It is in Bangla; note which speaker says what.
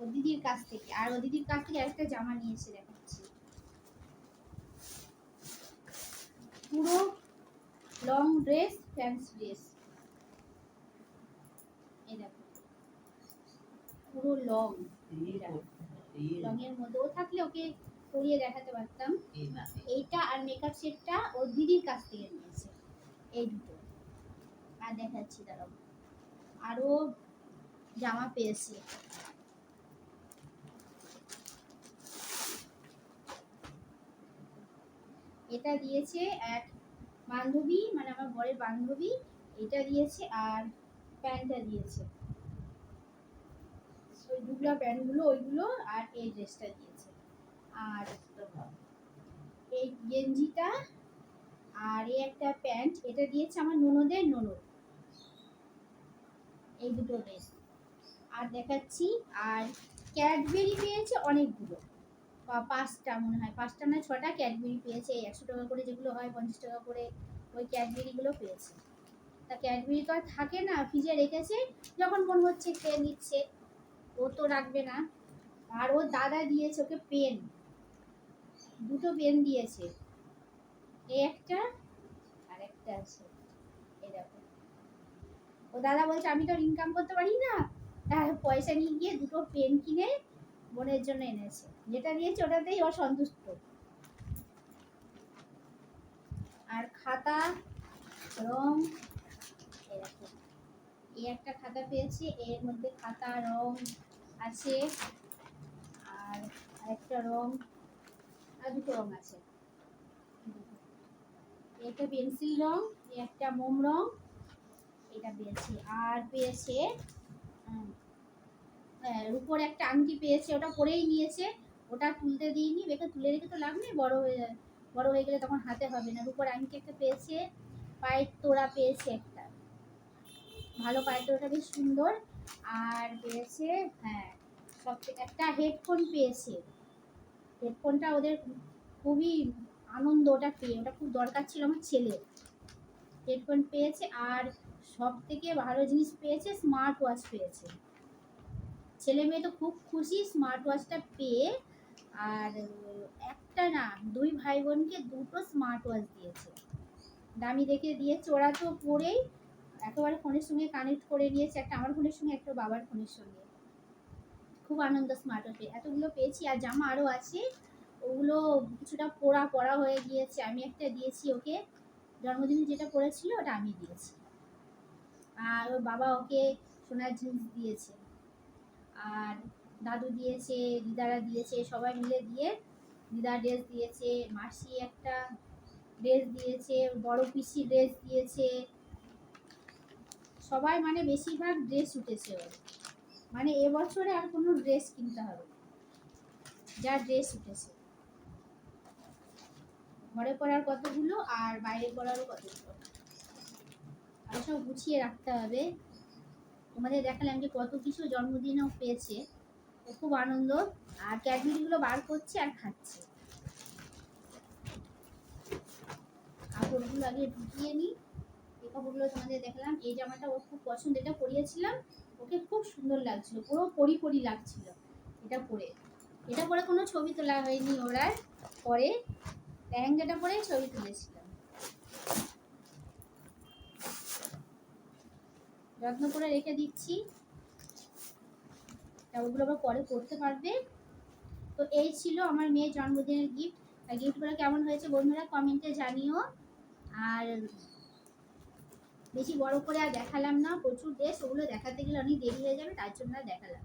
Speaker 1: ও দিদির কাছ থেকে, আর ও দিদির কাছ থেকে একটা জামা নিয়েছে দেখাচ্ছি। পুরো লং ড্রেস ফ্যান্সি ড্রেস এই দেখো। পুরো লং এর মধ্যে ও থাকলে ওকে পরিয়ে দেখাতে পারতাম। এইটা আর মেকআপ সেটটা ওর দিদির কাছ থেকে নিয়েছে। এই দুটো। আর দেখাচ্ছি, দাঁড়াও। আরও জামা পেয়েছি। এটা দিয়েছে এক বান্ধবী মানে আমার বরের বান্ধবী। এটা দিয়েছে আর প্যান্টটা দিয়েছে। ওই দুগলা প্যান্টগুলো, ওইগুলো আর এই ড্রেসটা দিয়েছে। আর এই গেঞ্জিটা আর এই একটা প্যান্ট, এটা দিয়েছে আমার ননদের ননদ। এই দুটো ড্রেস। আর দেখাচ্ছি, আর ক্যাডবেরি পেয়েছে অনেকগুলো। পাঁচটা মনে হয়। পাঁচটা না ছটা ক্যাডবেরি পেয়েছে। এই একশো টাকা করে যেগুলো হয়, পঞ্চাশ টাকা করে ওই ক্যাডবেরিগুলো পেয়েছে। তা ক্যাডবেরি তো আর থাকে না, ফ্রিজে রেখেছে। যখন মন হচ্ছে খেয়ে নিচ্ছে, ও তো রাখবে না। আর ওর দাদা দিয়েছে ওকে পেন। দুটো পেন দিয়েছে। এই একটা আর একটা আছে। দেখো। ও দাদা বলছে, আমি তো ইনকাম করতে পারি না। পয়সা নিয়ে গিয়ে দুটো পেন কিনে বোনের জন্য এনেছে। যেটা দিয়েছে ওটাতেই ও সন্তুষ্ট আর খাতা, রং, এই একটা খাতা পেয়েছি, এর মধ্যে খাতা, রং আছে। আর একটা রং, আর দুটো রং আছে। একটা পেন্সিল রং একটা মোম রং এটা পেয়েছি। আর পেয়েছে রূপোর একটা আংটি পেয়েছে, ওটা পরেই নিয়েছে। ওটা তুলতে দিইনি বেকে তুলে রেখে তো লাভ নেই, বড় হয়ে বড় হয়ে গেলে তখন হাতে হবে না। রূপোর আংটি একটা পেয়েছে, পায়ের তোড়া পেয়েছে একটা। ভালো পায়ের তোড়াটা বেশ সুন্দর। আর পেয়েছে হ্যাঁ সব একটা হেডফোন পেয়েছে। হেডফোনটা ওদের খুবই আনন্দ, ওটা পেয়ে। ওটা খুব দরকার ছিল আমার ছেলের হেডফোন পেয়েছে, আর সব থেকে ভালো জিনিস পেয়েছে, স্মার্ট ওয়াচ পেয়েছে। ছেলে মেয়ে তো খুব খুশি স্মার্ট ওয়াচটা পেয়ে। আর একটা না, দুই ভাই বোনকে দুটো স্মার্ট ওয়াচ দিয়েছে। দামি দেখে দিয়েছে। ওরা তো পরেই একেবারে ফোনের সঙ্গে কানেক্ট করে নিয়েছে। একটা আমার ফোনের সঙ্গে, একটা বাবার ফোনের সঙ্গে। খুব আনন্দ স্মার্ট ওয়াচে এতগুলো পেয়েছি। আর জামা আরও আছে। ওগুলো কিছুটা পোড়া পড়া হয়ে গিয়েছে। আমি একটা দিয়েছি ওকে। জন্মদিনে যেটা পড়েছিল, ওটা আমি দিয়েছি। আর ওর বাবা ওকে সোনার জিনিস দিয়েছে। আর দাদু দিয়েছে, দিদারা দিয়েছে, সবাই মিলে দিয়ে দিদা ড্রেস দিয়েছে, মাসি একটা ড্রেস দিয়েছে, বড় পিসি ড্রেস দিয়েছে। সবাই মানে বেশিরভাগ ড্রেস উঠেছে ওর। মানে এবছরে আর কোনো ড্রেস কিনতে হবে যা ড্রেস উঠেছে। ঘরে পড়ার কতগুলো আর বাইরে পড়ারও কতগুলো? আর সব গুছিয়ে রাখতে হবে। তোমাদের দেখালাম যে কত কিছু জন্মদিনেও পেয়েছে। খুব আনন্দ, আর ক্যাডবেরিগুলো বার করছে আর খাচ্ছে। কাপড়গুলো আগে ঢুকিয়ে নিই। এই কাপড়গুলো তোমাদের দেখলাম। এই জামাটা ওর খুব পছন্দ, এটা পরিয়েছিলাম। ওকে খুব সুন্দর লাগছিল, পুরো পরি পরি লাগছিল এটা পরে। এটা পরে কোনো ছবি তোলা হয়নি ওরা পরে লেহেঙ্গাটা পরে ছবি তুলেছিলাম। যত্ন করে রেখে দিচ্ছি। ওগুলো আবার পরে করতে পারবে। তো এই ছিল আমার মেয়ের জন্মদিনের গিফট আর গিফটগুলো কেমন হয়েছে বন্ধুরা কমেন্টে জানিও। আর বেশি বড় করে আর দেখালাম না, প্রচুর ড্রেস ওগুলো দেখাতে গেলে অনেক দেরি হয়ে যাবে তার জন্য আর দেখালাম